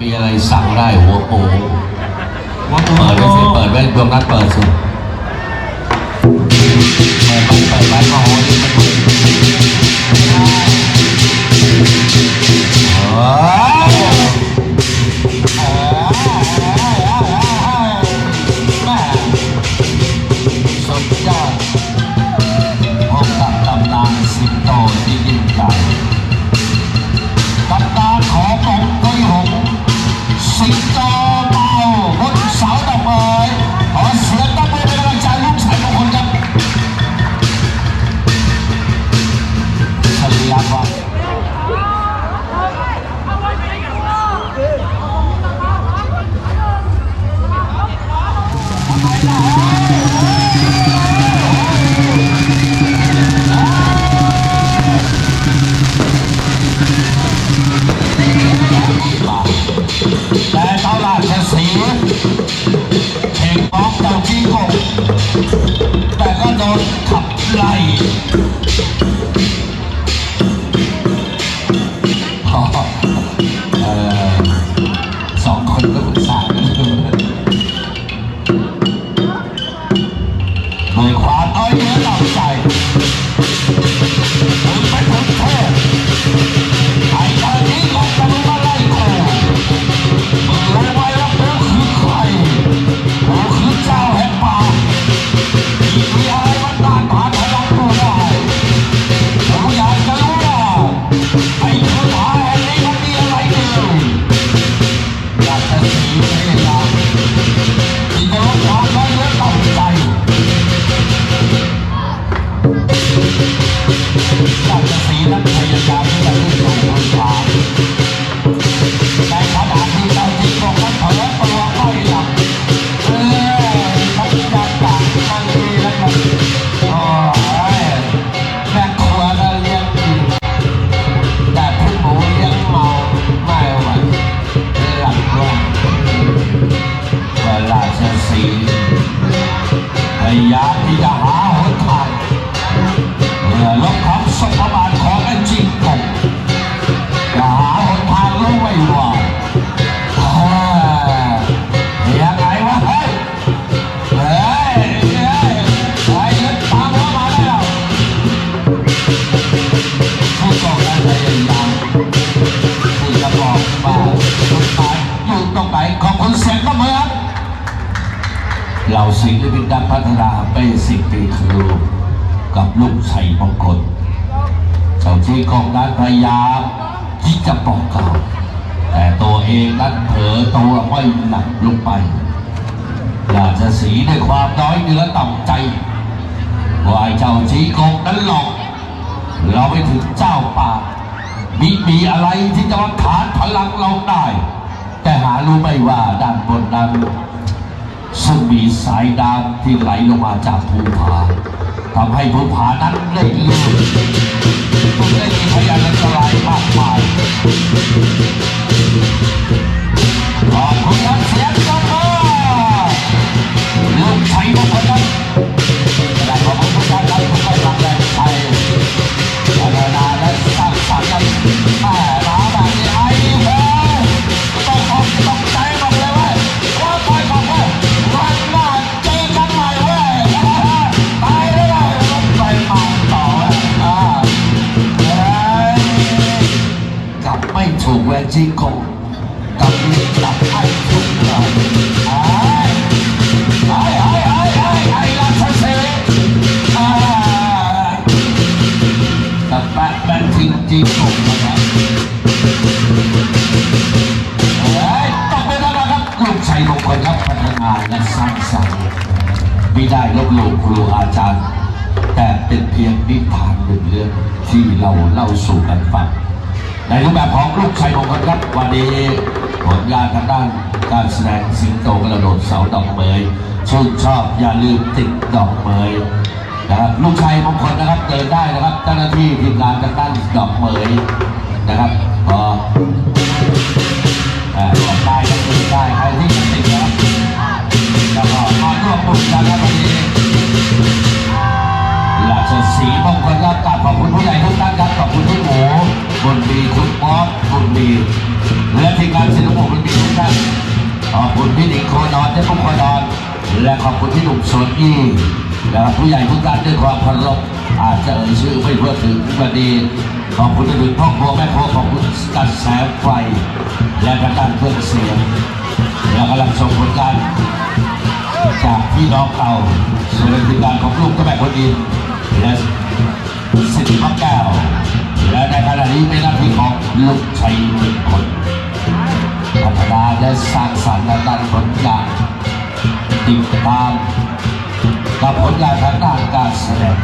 มีอะไรสั่งได้หัวโปหัวปูเปิดไว้สิเปิดไว้ดวงนั้นเปิดสิเปิดไปเปิดไปโอ้โห แต่เท่าราชสีห์เข่งบ้องเจ้าจีกงแต่ก็โดนขับไล่พอเออสองคนก็ปรึกษากันด้วยความอ้อยเนื้อหลับใจ ศิลปินดังพัฒนาไปสิบปีครูกับลูกชัยมงคลเจ้าที่กองนั้นพยายามที่จะป้องกันแต่ตัวเองนั้นเผลอตัวไม่หลับลงไปราชสีห์ด้วยความน้อยเนื้อต่ำใจว่าเจ้าจีกงนั้นหลอก เราไปถึงเจ้าป่ามีมีอะไรที่จะมาฐานพลังเราได้ แต่หารู้ไม่ว่าด้านบนนั้น ซึ่งมีสายน้ำที่ไหลลงมาจากภูผาทำให้ภูผานั้นได้ลื่นมันได้มีพยาน ถูกแวจิโกกลับมีกลับไม่ถูกเลยไอ้ไอ้ไอ้ไอ้ไอ้ไอ้ราชสีห์อ่ากับแปะแบนจริงจริงผมนะครับต้องไปแล้วนะครับลูกชัยมงคลครับพัฒนาและสร้างสรรค์ไม่ได้ลบหลู่ครูอาจารย์ แต่เป็นเพียงนิทานหนึ่งเรื่องที่เราเล่าสู่กันฟัง ในรูปแบบของลูกชัยมงคลครับ วันนี้ผลงานทางด้านการแสดงสิงโตกระโดดเสาดอกเมยชื่นชอบอย่าลืมติดดอกเมยนะครับลูกชายมงคลนะครับเดินได้นะครับเจ้าหน้าที่ทีมงานจากด้านดอกเมยนะครับพอเอ่อกได้ก็เดินได้ครับ มีและทีมงานศิลปะคุณพี่ทุกท่านขอบคุณพี่หนิงโคนอนเจ้าพุกโคนอน และขอบคุณพี่หนุ่มโซนี่และผู้ใหญ่ทุกท่านด้วยความเคารพอาจจะเอ่ยชื่อไม่ทั่วถึงวันนี้ขอบคุณไปถึงพ่อครัวแม่ครัวขอบคุณกัดแสงไฟ และกระตั้งเครื่อเสียงและกำลังชมผลงานจากพี่น้องเก่าส่วนทีมงานของลูกก็แม่คนดินและ ที่ของลูกชัยเป็นคนพัฒนาและสร้างสรรค์และด้านผลงานติดตามกับผลงานทางด้านการแสดง